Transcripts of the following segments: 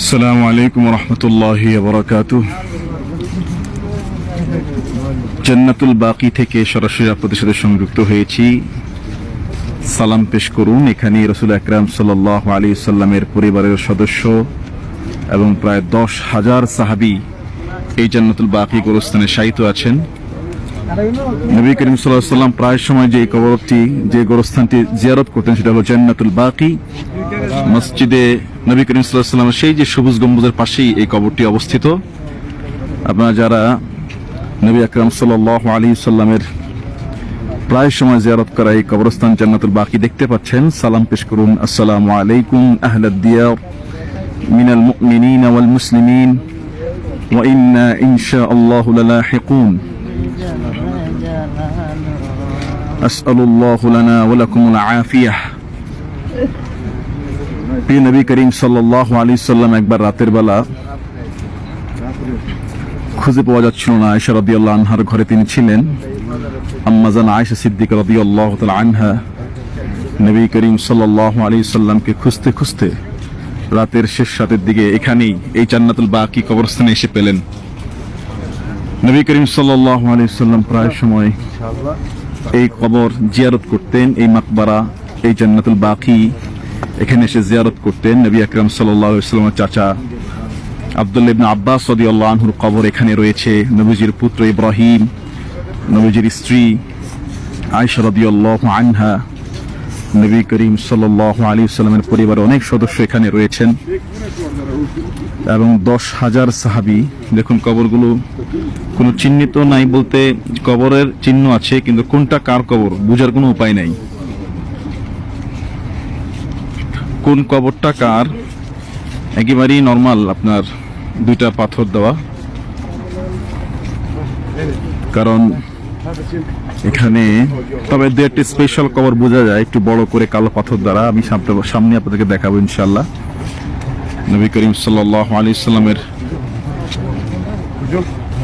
আসসালামু আলাইকুম রহমতুল্লাহি বরকাতু জান্নাতুল বাকি থেকে সরাসরি আপনাদের সাথে সংযুক্ত হয়েছি। সালাম পেশ করুন এখানে রসুল আকরাম সাল আলী সাল্লামের পরিবারের সদস্য এবং প্রায় দশ হাজার সাহাবি এই জান্নাতুল বাকি গোরস্থানে শায়িত আছেন। নবী করিম সাল্লাম প্রায় সময় যে কবরটি, যে গোরস্থানটি জিয়ারত করতেন সেটা হলো জান্নাতুল বাকি। মসজিদে নবী করিম সাল্লাহ সাল্লামের সেই যে সবুজ গম্বুজের পাশেই এই কবরটি অবস্থিত। আপনারা যারা নবী আকরাম সাল্লাহ আলী সাল্লামের প্রায় সময় জিয়ারত করা এই কবরস্থান জান্নাতুল বাকি দেখতে পাচ্ছেন, সালাম পেশ করুন। আসসালামু আলাইকুম আহলাদিয়া মিনাল মুমিনিন ওয়াল মুসলিমিন, ওয়া ইন্না লালাহিকুন। আসআলুল্লাহু লানা ওয়া লাকুমুল আফিয়াহ প্রিয় নবী করিম সাল্লাল্লাহু আলাইহি সাল্লাম, একবার রাতের বেলা খুঁজে পাওয়া যাচ্ছিল না আয়েশা রাদিয়াল্লাহু আনহার ঘরে তিনি ছিলেন। আম্মাজান আয়েশা সিদ্দিকা রাদিয়াল্লাহু তাআলা আনহা নবী করিম সাল্লাল্লাহু আলাইহি সাল্লামকে খুঁজতে খুঁজতে রাতের শেষ রাতের দিকে এখানেই এই জান্নাতুল বাকি কবরস্থানে এসে পেলেন। নবী করিম সাল্লাল্লাহু আলাইহি সাল্লাম প্রায় সময় এই কবর জিয়ারত করতেন, এই মাকবারা, এই জান্নাতুল বাকি, এখানে এসে জিয়ারত করতেন নবী আকরাম সাল্লামের চাচা আব্দুল্লাহ ইবনে আব্বাস রাদিয়াল্লাহু আনহুর কবর এখানে রয়েছে। নবীজির পুত্র ইব্রাহিম, নবীজির স্ত্রী আয়েশা রাদিয়াল্লাহু আনহা, নবী করিম সাল্লাল্লাহু আলী সাল্লামের পরিবারের অনেক সদস্য এখানে রয়েছেন এবং দশ হাজার সাহাবি। দেখুন কবরগুলো কোনো চিহ্নিত নাই বলতে কবরের চিহ্ন আছে, কিন্তু কোনটা কার কবর বোঝার কোনো উপায় নাই। কোন কবরটা কার? একেবারেই নর্মাল আপনার দুইটা পাথর দেওয়া। কারণ এখানে তবে দু একটি স্পেশাল কবর বোঝা যায়, একটু বড় করে কালো পাথর দ্বারা। আমি সামনে- সামনে আপনাদেরকে দেখাবো ইনশাল্লাহ নবী করিম সাল্লাহ আলী সাল্লামের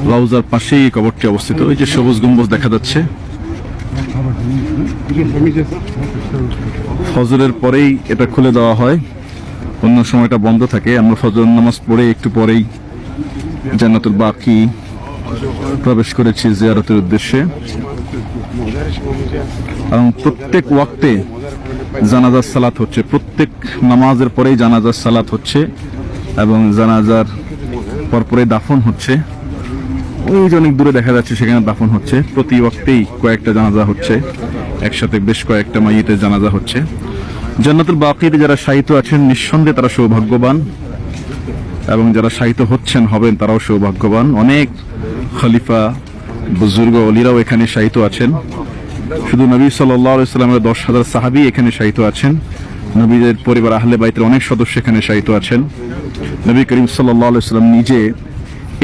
লাউজার পাশেই এই কবরটি অবস্থিত। ওই যে সবুজ গম্বুজ দেখা যাচ্ছে। ফজরের পরেই এটা খুলে দেওয়া হয়। অন্য সময়টা বন্ধ থাকে। আমরা ফজর নামাজ পড়ে একটু পরেই জান্নাতুল বাকি প্রবেশ করেছি জিয়ারতের উদ্দেশ্যে। এবং প্রত্যেক ওয়াক্তে জানাজার সালাত হচ্ছে। প্রত্যেক নামাজের পরেই জানাজার সালাত হচ্ছে এবং জানাজার পরপরে দাফন হচ্ছে। ওই যে অনেক দূরে দেখা যাচ্ছে, সেখানে দাফন হচ্ছে। প্রতি ওয়াক্তেই কয়েকটা জানাজা হচ্ছে। একসাথে বেশ কয়েকটা মাইয়েতের জানাজা হচ্ছে। জান্নাতুল বাকিতে যারা শায়িত আছেন, নিঃসন্দেহে তারা সৌভাগ্যবান। এবং যারা শায়িত হচ্ছেন, হবেন, তারাও সৌভাগ্যবান। অনেক খলিফা, বুজুর্গ, অলিরাও এখানে শায়িত আছেন। শুধু নবী সাল্লামের দশ হাজার সাহাবি এখানে শায়িত আছেন। নবীদের পরিবার আহলে বাইতের অনেক সদস্য এখানে শায়িত আছেন। নবী করিম সাল্লাম নিজে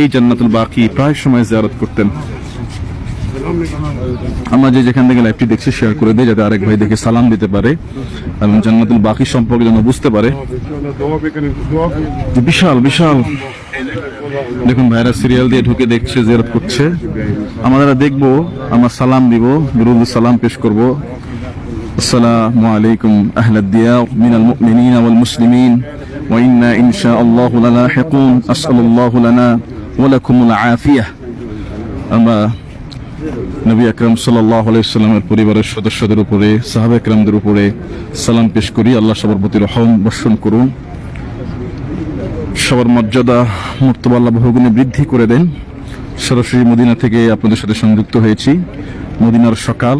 এই জান্নাতুল বাকি প্রায় সময় জিয়ারত করতেন। আমরা যে যেখান থেকে লাইভটি দেখছি শেয়ার করে দেয় যাতে আরেক ভাই দেখে সালাম দিতে পারে এবং জান্নাতুল বাকি সম্পর্কে যেন বুঝতে পারে। বিশাল বিশাল। দেখুন, ভাইরা সিরিয়াল দিয়ে ঢুকে দেখছে, জিয়ারত করছে। আমাদের দেখব, আমরা সালাম দিব বিরুদ্ধ সালাম পেশ করব। আসসালামু আলাইকুম, আহলাদ দিয়ার, মিনাল মুমিনিন ওয়াল মুসলিমিন। ওয়া ইন্না ইনশাআল্লাহু লালাহিকুন, আসআলুল্লাহু লানা। ওয়া লাকুমুল আফিয়াহ আমরা নবী আকরাম সাল্লাহ আলাইসাল্লামের পরিবারের সদস্যদের উপরে, সাহাব একরামদের উপরে সালাম পেশ করি। আল্লাহ সবার প্রতি রহম বর্ষণ করুন। সবার মর্যাদা, মর্তবা আল্লাহ বহুগুণে বৃদ্ধি করে দেন। সরাসরি মদিনা থেকে আপনাদের সাথে সংযুক্ত হয়েছি। মদিনার সকাল।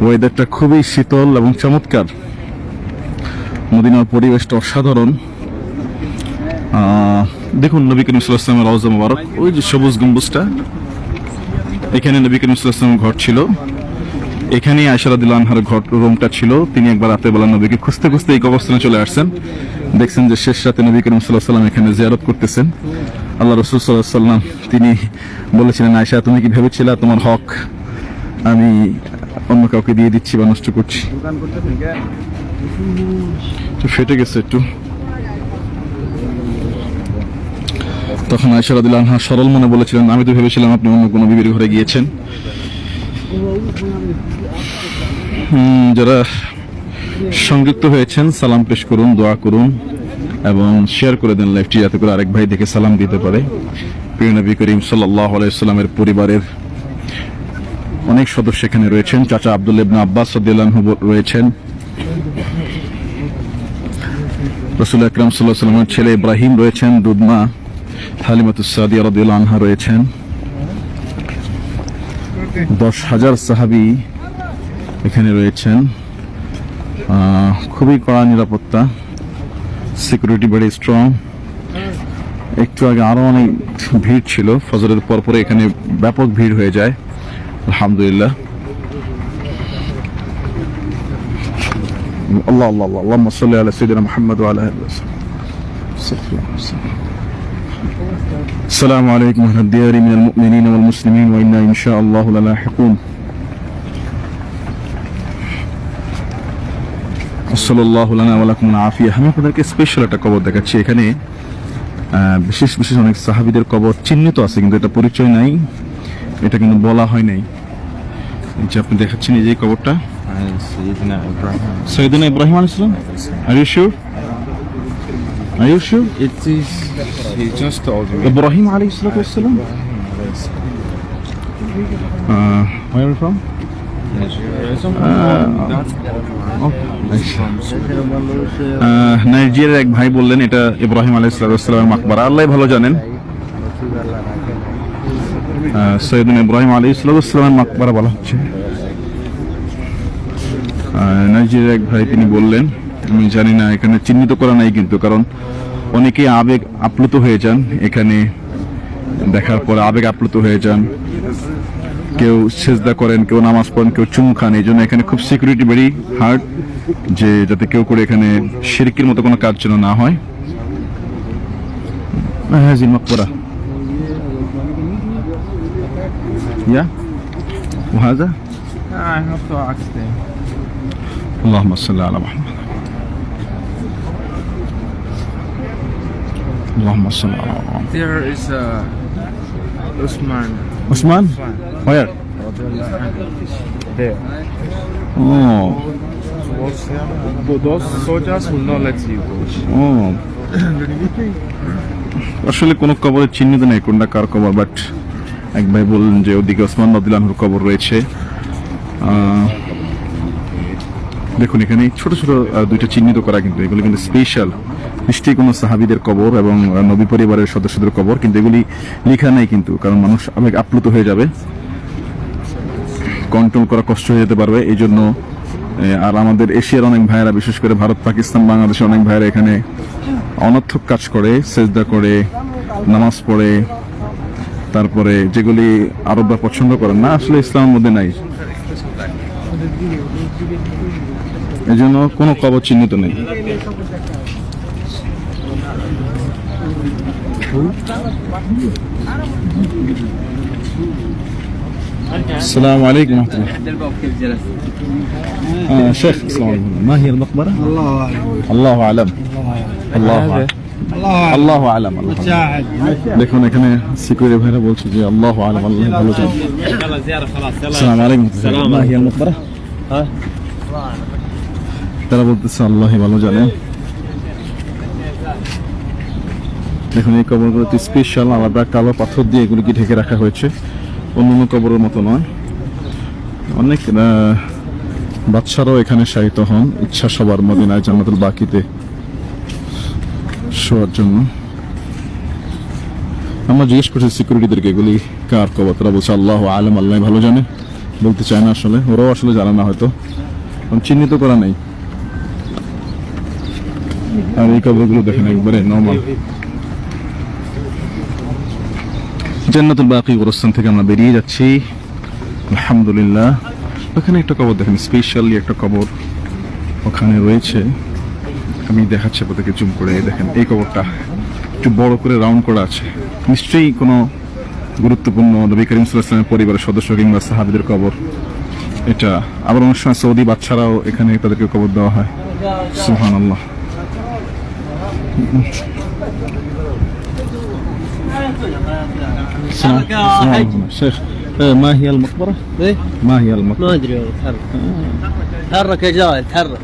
ওয়েদারটা খুবই শীতল এবং চমৎকার। মদিনার পরিবেশটা অসাধারণ। দেখুন নবী করিম সাল্লাহ আসলামের রওজা মুবারক। ওই যে সবুজ গম্বুজটা, এখানে নবী করিম সাল্লামের ঘর ছিল। এখানেই আয়সারাদিল আনহার ঘর, রুমটা ছিল। তিনি একবার রাতের বেলা নবীকে খুঁজতে খুঁজতে এই অবস্থানে চলে আসছেন। দেখছেন যে শেষ রাতে নবী করিম সাল্লাহ এখানে জিয়ারত করতেছেন। আল্লাহ রসুল সাল্লাহ সাল্লাম তিনি বলেছিলেন আয়সা তুমি কি ভেবেছিলা তোমার হক আমি অন্য কাউকে দিয়ে দিচ্ছি বা নষ্ট করছি? ফেটে গেছে একটু। তখন আয়সা রাদিল্লাহ আনহা সরল মনে বলেছিলেন, আমি তো ভেবেছিলাম আপনি অন্য কোনো বিবির ঘরে গিয়েছেন। যারা সংযুক্ত হয়েছেন, সালাম পেশ করুন, দোয়া করুন এবং শেয়ার করে দেন লাইভটি যাতে করে আরেক ভাই দেখে সালাম দিতে পারে। প্রিয় নবী করিম সাল্লাহ আলাইসাল্লামের পরিবারের অনেক সদস্য এখানে রয়েছেন। চাচা আব্দুল ইবনা আব্বাস সদিয়াল্লাহু রয়েছেন। রসুল আকরাম সাল্লাহ সাল্লামের ছেলে ইব্রাহিম রয়েছেন দুধমা হালিমাতুসাদিয়া রদুল আনহা রয়েছেন। দশ হাজার সাহাবি এখানে রয়েছেন। খুবই কড়া নিরাপত্তা। সিকিউরিটি ভেরি স্ট্রং একটু আগে আরও অনেক ভিড় ছিল। ফজরের পরপরে এখানে ব্যাপক ভিড় হয়ে যায়। আলহামদুলিল্লাহ। আল্লাহ আল্লাহ আল্লাহ। সাল্লি আলা সৈদিন মোহাম্মদ আল্লাহ السلام عليكم اهل الديار من المؤمنين والمسلمين وانا ان شاء الله للاحقون صلى الله لنا ولكم العافيه আমি আপনাদেরকে স্পেশাল একটা কবর দেখাচ্ছি এখানে আহ, বিশেষ বিশেষ অনেক সাহাবীদের কবর চিহ্নিত আছে কিন্তু এটা পরিচয় নাই এটা কিন্তু বলা হয় নাই এই যে আপনি দেখাচ্ছেন এই যে কবরটা سيدنا إبراهيم সৈয়দিনা ইব্রাহিম আলাইহিস সালাম are you are you sure It is, he just told me. Ibrahim আলাইহিস সালাম Uh, where are you from? Uh, নাইজেরিয়ার এক ভাই বললেন এটা ইব্রাহিম আলাইহিসসালামের মাকবারা। আল্লাহ ভালো জানেন। সৈয়দিন ইব্রাহিম আলাইহিসসালামের মাকবারা বলা হচ্ছে। নাইজেরিয়ার এক ভাই তিনি বললেন আমি জানি না এখানে চিহ্নিত করা নাই কিন্তু কারণ অনেকেই আবেগ আপ্লুত হয়ে যান এখানে দেখার পরে আবেগ আপ্লুত হয়ে যান কেউ সেজদা করেন কেউ নামাজ পড়েন কেউ চুমু খান এই জন্য এখানে খুব সিকিউরিটি ভেরি হার্ড যে যাতে কেউ করে এখানে শিরকির মতো কোনো কাজ যেন না হয় হ্যাঁ জি মকবরা ইয়া وهذا I have to ask them. اللهم صل على محمد There is uh, a Usman. Usman? Where? There. Oh. Those soldiers will not let you go. Oh. আসলে কোনো কবরের চিহ্নিত নেই কোনটা কার কবর বাট এক ভাই বললেন যে ওদিকে ওসমান নদিলানহুর কবর রয়েছে দেখুন এখানে ছোট ছোট দুইটা চিহ্নিত করা কিন্তু এগুলো কিন্তু স্পেশাল নিশ্চয়ই কোনো সাহাবিদের কবর এবং নবী পরিবারের সদস্যদের কবর, কিন্তু এগুলি লেখা নেই কিন্তু, কারণ মানুষ আবেগ আপ্লুত হয়ে যাবে। কন্ট্রোল করা কষ্ট হয়ে যেতে পারবে। এই জন্য আর আমাদের এশিয়ার অনেক ভাইয়েরা, বিশেষ করে ভারত, পাকিস্তান, বাংলাদেশের অনেক ভাইয়েরা এখানে অনর্থক কাজ করে, সেজদা করে, নামাজ পড়ে, তারপরে যেগুলি আরবরা পছন্দ করেন না, আসলে ইসলামের মধ্যে নাই। এই জন্য কোনো কবর চিহ্নিত নেই। السلام عليكم ورحمة الله آه شيخ السلام عليكم ما هي المقبرة؟ الله اعلم الله أعلم الله أعلم الله আল্লাহ اعلم আলম আল্লাহ আলম। ساعد দেখুন এখানে সিকিউরিটি ভাইরা বলছে যে আল্লাহ আলম আল্লাহ ভালো জানেন আসসালামু আলাইকুম মা হিয়া المقبرة তারা বলতেছে আল্লাহ ভালো জানেন দেখুন, এই কবরগুলোতে স্পেশাল আলাদা কালো পাথর দিয়ে এগুলিকে ঢেকে রাখা হয়েছে। অন্যান্য কবরের মতো নয়। অনেক বাচ্চারাও এখানে শায়িত হন। ইচ্ছা সবার মদিনায় জান্নাতুল বাকিতে শোয়ার জন্য। আমরা জিজ্ঞেস করছি সিকিউরিটিদেরকে এগুলি কার কবর? তারা বলছে, আল্লাহ আলম আল্লাহ ভালো জানে। বলতে চায় না আসলে। ওরাও আসলে জানে না হয়তো। চিহ্নিত করা নেই। আর এই কবরগুলো দেখেন একবারে নর্মাল জান্নাতুল বাকি গোরস্থান থেকে আমরা বেরিয়ে যাচ্ছি। আলহামদুলিল্লাহ। ওখানে একটা কবর দেখেন স্পেশালি একটা কবর ওখানে রয়েছে। আমি দেখাচ্ছি আপনাদেরকে জুম করে দেখেন, এই কবরটা একটু বড় করে রাউন্ড করা আছে। নিশ্চয়ই কোনো গুরুত্বপূর্ণ নবী করিম সাল্লামের পরিবারের সদস্য কিংবা সাহাবিদের কবর। এটা আবার অনেক সময় সৌদি বাচ্চারাও এখানে তাদেরকে কবর দেওয়া হয়। সুহান আল্লাহ شيخ ما هي المقبرة؟ إيه؟ ما هي المقبرة؟ ما أدري والله تحرك. تحرك يا جاي تحرك.